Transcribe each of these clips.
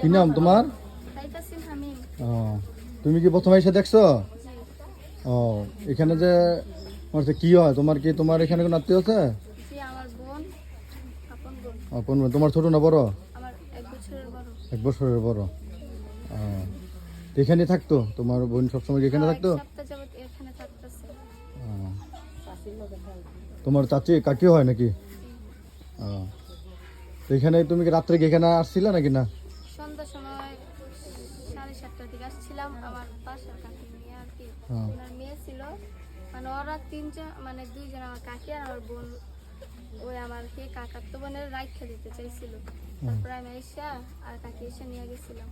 কি নাম তোমার? ও তুমি কি প্রথমে এসে দেখছ? ও এখানে যে তোমার যে কি হয়? তোমার কি তোমার এখানে কোনো আত্মীয় আছে? আমার আপন তোমার ছোট না বড়? এক বছরের বড়। এখানে থাকতো? তোমার বোন সবসময় এখানে থাকতো? যাবত এখানে তোমার চাচি কাকি হয় নাকি? এখানে তুমি কি রাত্রে এখানে আসছিলে নাকি না? সন্ধ্যার সময় সাড়ে সাতটার দিকে আসছিলাম আমার পাশের কাকি নিয়ে আর কি। ওনার মেয়ে ছিল। মানে ওরা তিনজন মানে দুইজন আমার কাকি আর আমার বোন। ওই আমার কে কাকার তো বোনের রাইখা দিতে চাইছিল। তারপরে আমি এসে আর কাকি এসে নিয়ে গেছিলাম।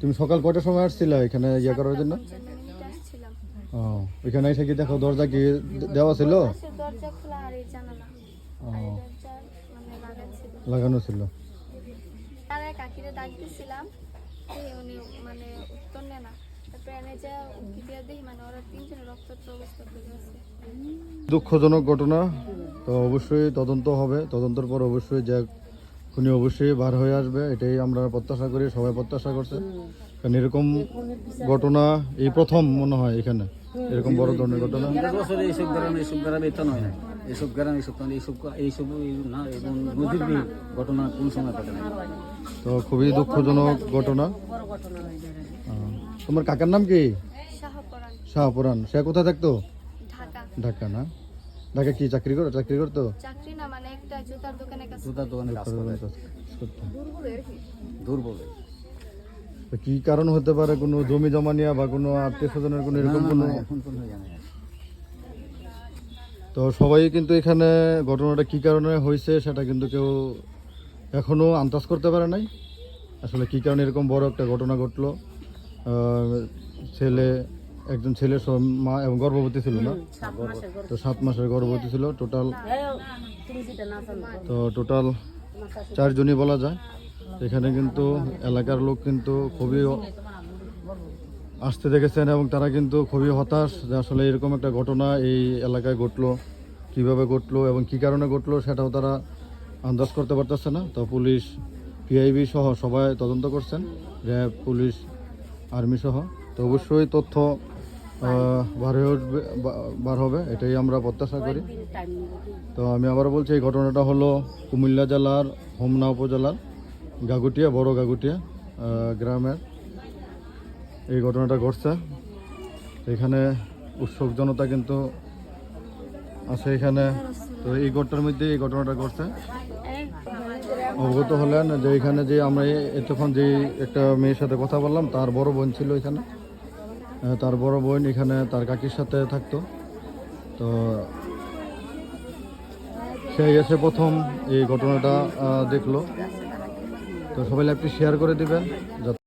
তুমি সকাল কটার সময় আসছিলে এখানে ইয়ে করার জন্য? ও। এখানে এসে কি দেখো দরজা কি দেওয়া ছিল? দরজা খোলা আর এই জানালা। মানে লাগানো ছিল। কাকিরে ডাক দিছিলাম উনি মানে উত্তর নেয় না। মানে দুঃখজনক ঘটনা। তো অবশ্যই তদন্ত হবে। তদন্তের পর অবশ্যই যে খুনি অবশ্যই বার হয়ে আসবে। এটাই আমরা প্রত্যাশা করি সবাই প্রত্যাশা করছে। কারণ এরকম ঘটনা এই প্রথম মনে হয় এখানে। এরকম বড় ধরনের ঘটনা। এইসব গ্রামে হয় না এইসব এইসব না এবং নদীর ঘটনা কোন সময় ঘটে না তো খুবই দুঃখজনক ঘটনা। তোমার কাকার নাম কি? শাহপরান শাহপুরান সে কোথায় থাকতো? ঢাকা। ঢাকা না? ঢাকা কি চাকরি করো চাকরি করতো? চাকরি না মানে একটা জুতার দোকানে কাছে। জুতার দোকানে কাজ করতো। দুর্বল। কি কারণ হতে পারে? কোনো জমি জমা নিয়ে বা কোনো আত্মীয় স্বজনের কোনো এরকম কোনো এখন জানে। তো সবাই কিন্তু এখানে ঘটনাটা কি কারণে হয়েছে সেটা কিন্তু কেউ এখনও আন্দাজ করতে পারে নাই। আসলে কি কারণে এরকম বড় একটা ঘটনা ঘটলো? ছেলে একজন ছেলে মা এবং গর্ভবতী ছিল না? তো সাত মাসের গর্ভবতী ছিল টোটাল। তো টোটাল চারজনই বলা যায়। এখানে কিন্তু এলাকার লোক কিন্তু খুবই আসতে দেখেছেন এবং তারা কিন্তু খুবই হতাশ যে আসলে এরকম একটা ঘটনা এই এলাকায় ঘটলো, কীভাবে ঘটলো এবং কি কারণে ঘটলো সেটাও তারা আন্দাজ করতে পারতেছে না। তো পুলিশ পিআইবি সহ সবাই তদন্ত করছেন, র্যাব, পুলিশ, আর্মি সহ। তো অবশ্যই তথ্য বার হয়ে উঠবে বার হবে, এটাই আমরা প্রত্যাশা করি। তো আমি আবার বলছি, এই ঘটনাটা হলো কুমিল্লা জেলার হোমনা উপজেলার গাগুটিয়া, বড় গাগুটিয়া গ্রামের। এই ঘটনাটা ঘটছে। এখানে উৎসব জনতা কিন্তু আছে এখানে। তো এই ঘটনার মধ্যে এই ঘটনাটা ঘটছে। অবগত হলেন যে এখানে যে আমরা এতক্ষণ যে একটা মেয়ের সাথে কথা বললাম, তার বড় বোন ছিল এখানে। তার বড় বোন এখানে তার কাকির সাথে থাকতো। তো সে এসে প্রথম এই ঘটনাটা দেখল। তো সবাই একটু শেয়ার করে দিবেন।